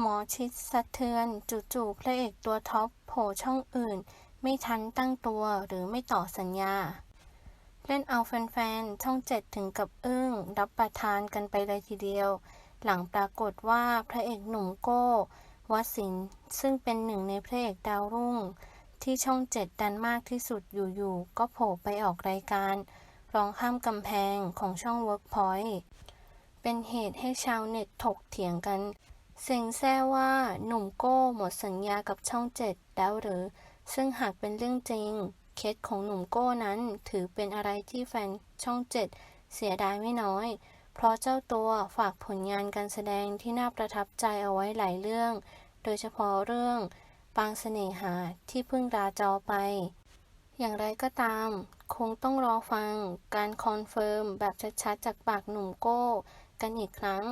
หมอชิดสะเทือนจู่ๆพระเอกตัวท็อปโผล่ช่องอื่น ไม่ทันตั้งตัวหรือไม่ต่อสัญญา เล่นเอาแฟนๆ ช่องเจ็ดถึงกับอึ้ง รับประทานกันไปเลยทีเดียว หลังปรากฏว่าพระเอกหนุ่มโก้วสินทร์ซึ่งเป็นหนึ่งในพระเอกดาวรุ่ง ที่ช่องเจ็ดดันมากที่สุดอยู่ๆ ก็โผล่ไปออกรายการร้องข้ามกำแพงของช่อง Workpoint เป็นเหตุให้ชาวเน็ตถกเถียงกัน เซ็งแซ่ว่าหนุ่มโก้หมดสัญญากับช่องเจ็ดแล้วหรือ ซึ่งหากเป็นเรื่องจริง เคสของหนุ่มโก้นั้นถือเป็นอะไรที่แฟนช่องเจ็ดเสียดายไม่น้อย เพราะเจ้าตัวฝากผลงานการแสดงที่น่าประทับใจเอาไว้หลายเรื่อง โดยเฉพาะเรื่องปางเสน่หาที่เพิ่งลาจอไป อย่างไรก็ตาม คงต้องรอฟังการคอนเฟิร์มแบบชัดๆจากปากหนุ่มโก้ กันอีกครั้ง